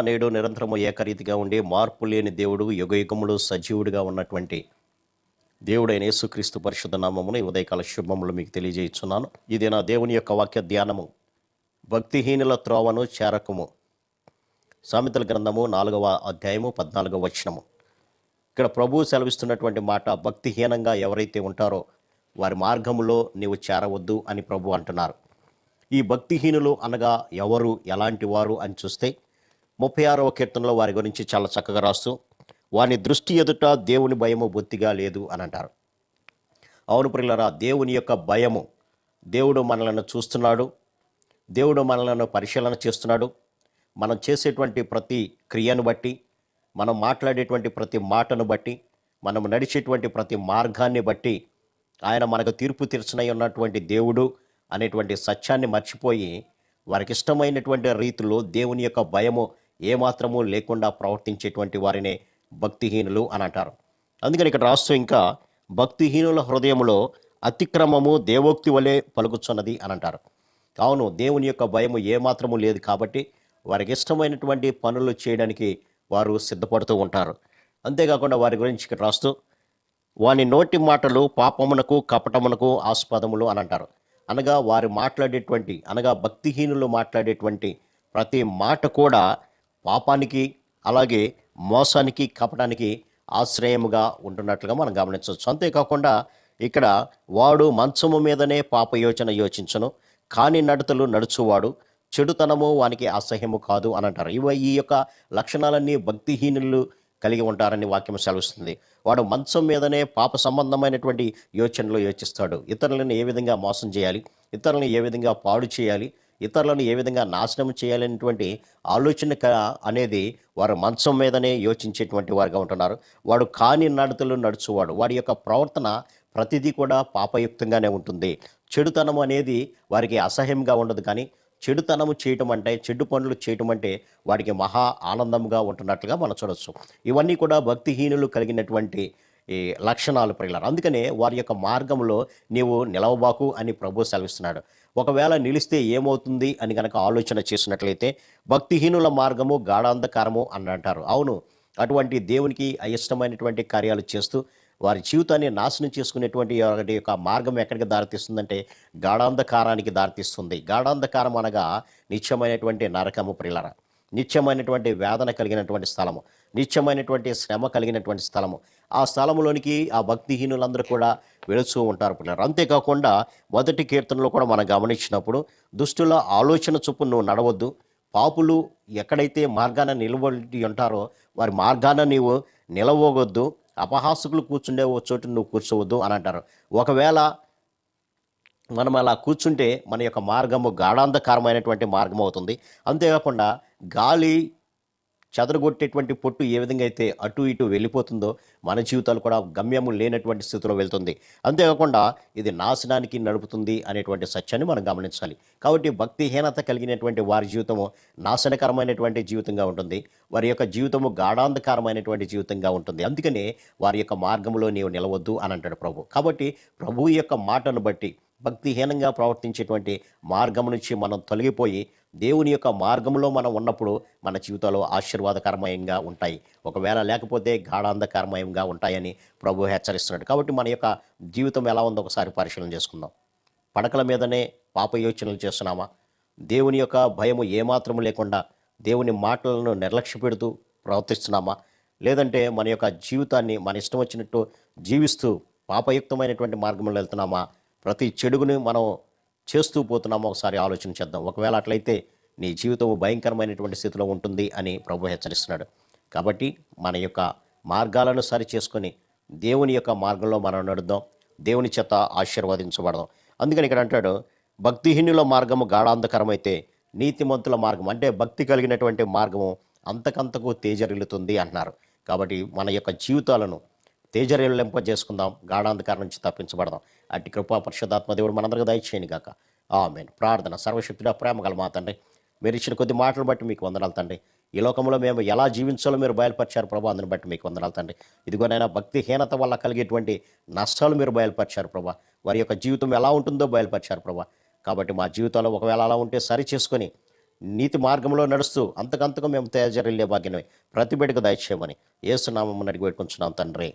నేడు నిరంతరము ఏకరీతిగా ఉండి మార్పు లేని దేవుడు యుగయుగములు సజీవుడిగా ఉన్నటువంటి దేవుడైన యేసుక్రీస్తు పరిశుద్ధ నామమును ఉదయకాల శుభములు మీకు తెలియజేస్తున్నాను ఇది నా దేవుని యొక్క వాక్య ధ్యానము. భక్తిహీనుల త్రోవను చేరకము. సామెతల గ్రంథము నాలుగవ అధ్యాయము పద్నాలుగవ వచనము. ఇక్కడ ప్రభువు సెలవిస్తున్నటువంటి మాట భక్తిహీనంగా ఎవరైతే ఉంటారో వారి మార్గములో నీవు చేరవద్దు అని ప్రభు అంటున్నారు. ఈ భక్తిహీనులు అనగా ఎవరు ఎలాంటి వారు అని చూస్తే ముప్పై ఆరవ కీర్తనలో వారి గురించి చాలా చక్కగా రాస్తూ వాని దృష్టి ఎదుట దేవుని భయము బొత్తిగా లేదు అని అంటారు. అవును ప్రిల్లరా దేవుని యొక్క భయము దేవుడు మనలను చూస్తున్నాడు దేవుడు మనలను పరిశీలన చేస్తున్నాడు. మనం చేసేటువంటి ప్రతి క్రియను బట్టి మనం మాట్లాడేటువంటి ప్రతి మాటను బట్టి మనం నడిచేటువంటి ప్రతి మార్గాన్ని బట్టి ఆయన మనకు తీర్పు తీర్చనై ఉన్నటువంటి దేవుడు అనేటువంటి సత్యాన్ని మర్చిపోయి వారికి ఇష్టమైనటువంటి రీతిలో దేవుని యొక్క భయము ఏమాత్రము లేకుండా ప్రవర్తించేటువంటి వారినే భక్తిహీనులు అని అంటారు. అందుకని ఇక్కడ రాస్తూ ఇంకా భక్తిహీనుల హృదయంలో అతిక్రమము దేవోక్తి వలె పలుకుచున్నది అని అంటారు. అవును దేవుని యొక్క భయము ఏమాత్రము లేదు కాబట్టి వారికి ఇష్టమైనటువంటి పనులు చేయడానికి వారు సిద్ధపడుతూ ఉంటారు. అంతేకాకుండా వారి గురించి ఇక్కడ రాస్తూ వాని నోటి మాటలు పాపమునకు కపటమునకు ఆస్పదములు అని అంటారు. అనగా వారు మాట్లాడేటువంటి అనగా భక్తిహీనులు మాట్లాడేటువంటి ప్రతి మాట కూడా పాపానికి అలాగే మోసానికి కపటానికి ఆశ్రయముగా ఉంటున్నట్లుగా మనం గమనించవచ్చు. అంతేకాకుండా ఇక్కడ వాడు మంచము మీదనే పాప యోచన యోచించను. కాని నడతలు నడుచువాడు చెడుతనము వానికి అసహ్యము కాదు అని అంటారు. ఇవ ఈ యొక్క లక్షణాలన్నీ భక్తిహీనులు కలిగి ఉంటారని వాక్యం సెలవుస్తుంది. వాడు మంచం మీదనే పాప సంబంధమైనటువంటి యోచనలు యోచిస్తాడు. ఇతరులను ఏ విధంగా మోసం చేయాలి? ఇతరులను ఏ విధంగా పాడు చేయాలి? ఇతరులను ఏ విధంగా నాశనం చేయాలనేటువంటి ఆలోచన క- అనేది వారు మంచం మీదనే యోచించేటువంటి వారుగా ఉంటున్నారు. వాడు కాని నడతలు నడుచువాడు. వాడి యొక్క ప్రవర్తన ప్రతిదీ కూడా పాపయుక్తంగానే ఉంటుంది. చెడుతనం అనేది వారికి అసహ్యంగా ఉండదు కానీ చెడుతనము చేయటం అంటే చెడు పనులు చేయటం అంటే వాడికి మహా ఆనందంగా ఉంటున్నట్లుగా మనం చూడవచ్చు ఇవన్నీ కూడా భక్తిహీనులు కలిగినటువంటి ఈ లక్షణాలు ప్రియులారు. అందుకనే వారి యొక్క మార్గంలో నీవు నిలవబాకు అని ప్రభు సెలవిస్తున్నాడు. ఒకవేళ నిలిస్తే ఏమవుతుంది అని కనుక ఆలోచన చేసినట్లయితే భక్తిహీనుల మార్గము గాఢాంధకారము అని అంటారు అవును అటువంటి దేవునికి అయిష్టమైనటువంటి కార్యాలు చేస్తూ వారి జీవితాన్ని నాశనం చేసుకునేటువంటి ఒకటి యొక్క మార్గం ఎక్కడికి దారితీస్తుందంటే గాఢాంధకారానికి దారితీస్తుంది. గాఢాంధకారం అనగా నిత్యమైనటువంటి నరకము ప్రిలర నిత్యమైనటువంటి వేదన కలిగినటువంటి స్థలము నిత్యమైనటువంటి శ్రమ కలిగినటువంటి స్థలము. ఆ స్థలములోనికి ఆ భక్తిహీనులందరూ కూడా వెళుతూ ఉంటారు పిల్లలు అంతేకాకుండా మొదటి కీర్తనలో కూడా మనం గమనించినప్పుడు దుష్టుల ఆలోచన చొప్పున నువ్వు నడవద్దు. పాపులు ఎక్కడైతే మార్గాన నిలబడి ఉంటారో వారి మార్గాన నీవు నిలవగొద్దు. అపహాసకులు కూర్చుండే ఓ చోటు నువ్వు కూర్చోవద్దు అని అంటారు. ఒకవేళ మనం అలా కూర్చుంటే మన యొక్క మార్గము గాఢాంధకారమైనటువంటి మార్గం అవుతుంది. అంతేకాకుండా గాలి చెదరగొట్టేటువంటి పొట్టు ఏ విధంగా అయితే అటు ఇటు వెళ్ళిపోతుందో మన జీవితాలు కూడా గమ్యము లేనటువంటి స్థితిలో వెళ్తుంది. అంతేకాకుండా ఇది నాశనానికి నడుపుతుంది అనేటువంటి సత్యాన్ని మనం గమనించాలి. కాబట్టి భక్తిహీనత కలిగినటువంటి వారి జీవితము నాశనకరమైనటువంటి జీవితంగా ఉంటుంది. వారి యొక్క జీవితము గాఢాంధకారమైనటువంటి జీవితంగా ఉంటుంది. అందుకనే వారి యొక్క మార్గంలో నీవు నిలవద్దు అని అంటాడు ప్రభు. కాబట్టి ప్రభువు యొక్క మాటను బట్టి భక్తిహీనంగా ప్రవర్తించేటువంటి మార్గం నుంచి మనం తొలగిపోయి దేవుని యొక్క మార్గంలో మనం ఉన్నప్పుడు మన జీవితాలు ఆశీర్వాదకరమయంగా ఉంటాయి. ఒకవేళ లేకపోతే గాఢాంధకరమయంగా ఉంటాయని ప్రభు హెచ్చరిస్తున్నాడు. కాబట్టి మన యొక్క జీవితం ఎలా ఉందో ఒకసారి పరిశీలన చేసుకుందాం. పడకల మీదనే పాప యోచనలు చేస్తున్నామా? దేవుని యొక్క భయము ఏమాత్రము లేకుండా దేవుని మాటలను నిర్లక్ష్య పెడుతూ ప్రవర్తిస్తున్నామా? లేదంటే మన యొక్క జీవితాన్ని మన ఇష్టం వచ్చినట్టు జీవిస్తూ పాపయుక్తమైనటువంటి మార్గంలో వెళ్తున్నామా? ప్రతి చెడుగుని మనం చేస్తూ పోతున్నామో ఒకసారి ఆలోచన చేద్దాం. ఒకవేళ అట్లయితే నీ జీవితం భయంకరమైనటువంటి స్థితిలో ఉంటుంది అని ప్రభు హెచ్చరిస్తున్నాడు. కాబట్టి మన యొక్క మార్గాలను సరి చేసుకొని దేవుని యొక్క మార్గంలో మనం నడుద్దాం. దేవుని చేత ఆశీర్వదించబడదాం. అందుకని ఇక్కడ అంటాడు భక్తిహీనుల మార్గము గాఢాంధకరమైతే నీతిమంతుల మార్గం అంటే భక్తి కలిగినటువంటి మార్గము అంతకంతకు తేజరిల్లుతుంది అంటున్నారు. కాబట్టి మన యొక్క జీవితాలను తేజరిల్లింపజేసుకుందాం గాఢాంధకారం నుంచి తప్పించబడదాం. అట్టి కృపా పరిశుద్ధాత్మ దేవుడు మనందరికీ దయచేయను గాక. ఆమెను. ప్రార్థన సర్వశక్తుడ ప్రేమ గల మా తండ్రి మీరు ఇచ్చిన కొద్ది మాటలు బట్టి మీకు వందనాలు తండ్రి. ఈ లోకంలో మేము ఎలా జీవించాలో మీరు బయలుపరిచారు ప్రభా అందుని బట్టి మీకు వందనాలు తండ్రి. ఇదిగోనైనా భక్తిహీనత వల్ల కలిగేటువంటి నష్టాలు మీరు బయలుపరిచారు ప్రభా. వారి యొక్క జీవితం ఎలా ఉంటుందో బయలుపరిచారు ప్రభా. కాబట్టి మా జీవితంలో ఒకవేళ అలా ఉంటే సరి చేసుకొని నీతి మార్గంలో నడుస్తూ అంతకంతకు మేము తేజరిల్లే భాగ్యమే ప్రతి బిడ్డకు దయచేయమని ఏసునామం అడిగి పెట్టుకుంటున్నాం తండ్రి.